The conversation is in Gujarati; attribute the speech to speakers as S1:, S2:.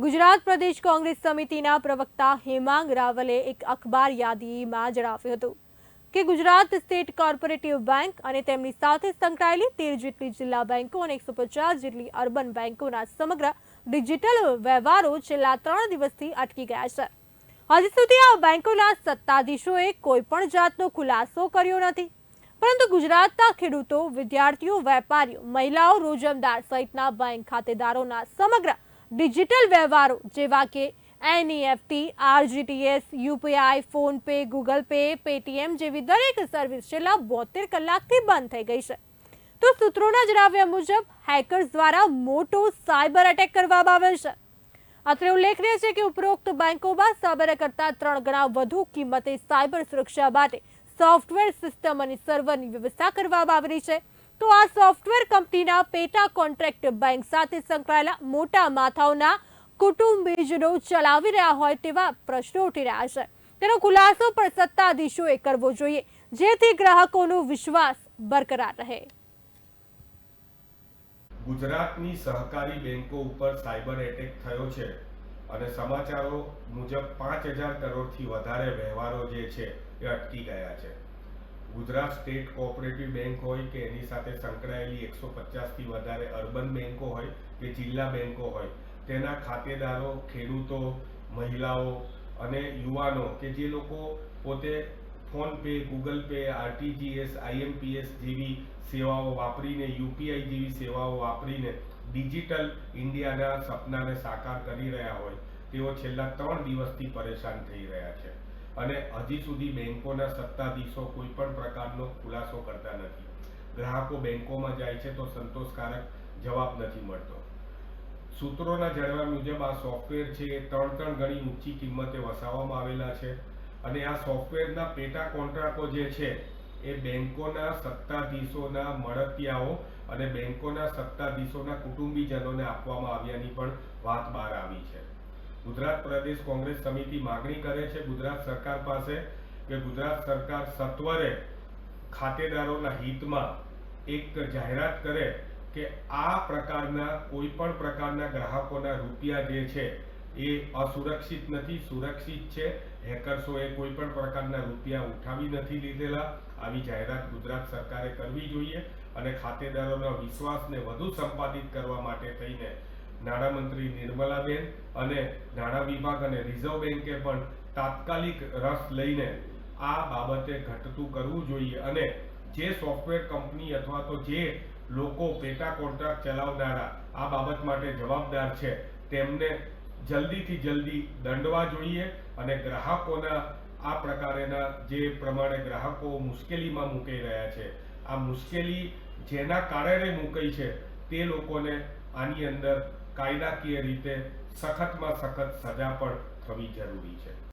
S1: ગુજરાત પ્રદેશ કોંગ્રેસ સમિતિના પ્રવક્તા હેમાંગ રાવલે એક અખબાર યાદીમાં જણાવ્યું હતું કે ગુજરાત સ્ટેટ કોર્પોરેટિવ બેંક અને તેમની સાથે સંકળાયેલી તેર જેટલી જિલ્લા બેંકો અને એકસો પચાસ જેટલી અર્બન બેંકોના સમગ્ર ડિજિટલ વ્યવહારો છેલ્લા ત્રણ દિવસથી અટકી ગયા છે. હજી સુધી આ બેંકોના સત્તાધીશોએ કોઈ પણ જાતનો ખુલાસો કર્યો નથી. પરંતુ ગુજરાતના ખેડૂતો, વિદ્યાર્થીઓ, વેપારીઓ, મહિલાઓ, રોજમદાર સહિતના બેંક ખાતેદારોના સમગ્ર ડિજિટલ વ્યવહારો, જેવા કે NEFT RGTS UPI PhonePe Google Pay, Paytm જેવી દરેક સર્વિસ છેલ્લા બોતેર કલાકથી બંધ થઈ ગઈ છે. તો સૂત્રોના જણાવ્યા મુજબ, હેકર્સ દ્વારા મોટો સાયબર એટેક કરવામાં આવે છે. અત્રે ઉલ્લેખનીય છે કે ઉપરોક્ત બેંકોમાં સાયબર કરતા ત્રણ ગણા વધુ કિંમતે સાયબર સુરક્ષા માટે સોફ્ટવેર સિસ્ટમ અને સર્વરની વ્યવસ્થા કરવામાં આવેલી છે. તો આ સોફ્ટવેર કંપનીના પેટા કોન્ટ્રાક્ટ બેંક સાથે સંકળાયેલા મોટા માથાઓના કુટુંબીજનો ચલાવી રહ્યા હોય તેવા પ્રશ્નો ઉઠી રહ્યા છે. તેનો ખુલાસો પણ સત્તાધીશોએ કરવો જોઈએ, જેથી ગ્રાહકોનો વિશ્વાસ બરકરાર રહે.
S2: ગુજરાતની સહકારી બેંકો ઉપર સાયબર એટેક થયો છે અને સમાચારો મુજબ પાંચ હજાર કરોડથી વધારે વ્યવહારો જે છે એ અટકી ગયા છે. ગુજરાત સ્ટેટ કોઓપરેટિવ બેંક હોય કે એની સાથે સંકળાયેલી એકસો પચાસથી વધારે અર્બન બેન્કો હોય કે જિલ્લા બેન્કો હોય, તેના ખાતેદારો, ખેડૂતો, મહિલાઓ અને યુવાનો કે જે લોકો પોતે PhonePe, Google Pay, RTGS, IMPS જેવી સેવાઓ વાપરીને, યુપીઆઈ જેવી સેવાઓ વાપરીને ડિજિટલ ઇન્ડિયાના સપનાને સાકાર કરી રહ્યા હોય, તેઓ છેલ્લા ત્રણ દિવસથી પરેશાન થઈ રહ્યા છે. અને હજી સુધી બેન્કોના સત્તાધીશો કોઈ પણ પ્રકારનો ખુલાસો કરતા નથી. ગ્રાહકો બેન્કોમાં જાય છે તો સંતોષકારક જવાબ નથી મળતો. સૂત્રોના જણાવ્યા મુજબ આ સોફ્ટવેર છે એ ત્રણ ત્રણ ગણી ઊંચી કિંમતે વસાવવામાં આવેલા છે અને આ સોફ્ટવેરના પેટા કોન્ટ્રાક્ટો જે છે એ બેન્કોના સત્તાધીશોના મળતિયાઓ અને બેંકોના સત્તાધીશોના કુટુંબીજનોને આપવામાં આવ્યાની પણ વાત બહાર આવી છે. ગુજરાત પ્રદેશ કોંગ્રેસ સમિતિ માગણી કરે છે ગુજરાત સરકાર પાસે કે ગુજરાત સરકાર સત્વરે ખાતેદારોના હિતમાં એક જાહેરાત કરે કે આ પ્રકારના કોઈ પણ પ્રકારના ગ્રાહકોના રૂપિયા જે છે એ અસુરક્ષિત નથી, સુરક્ષિત છે. હેકર્સોએ કોઈ પણ પ્રકારના રૂપિયા ઉઠાવી નથી લીધેલા. આવી જાહેરાત ગુજરાત સરકારે કરવી જોઈએ અને ખાતેદારોના વિશ્વાસને વધુ સંપાદિત કરવા માટે થઈને નાણામંત્રી નિર્મલાબેન અને નાણાં વિભાગ અને રિઝર્વ બેન્કે પણ તાત્કાલિક રસ લઈને આ બાબતે ઘટતું કરવું જોઈએ અને જે સોફ્ટવેર કંપની અથવા તો જે લોકો પેટા કોન્ટ્રાક્ટ ચલાવનારા આ બાબત માટે જવાબદાર છે, તેમને જલ્દીથી જલ્દી દંડવા જોઈએ અને ગ્રાહકોના આ પ્રકારેના જે પ્રમાણે ગ્રાહકો મુશ્કેલીમાં મૂકાઈ રહ્યા છે. આ મુશ્કેલી જેના કારણે મૂકી છે, તે લોકોને આની અંદર કાયદાકીય રીતે સખતમાં સખત સજા પણ થવી જરૂરી છે.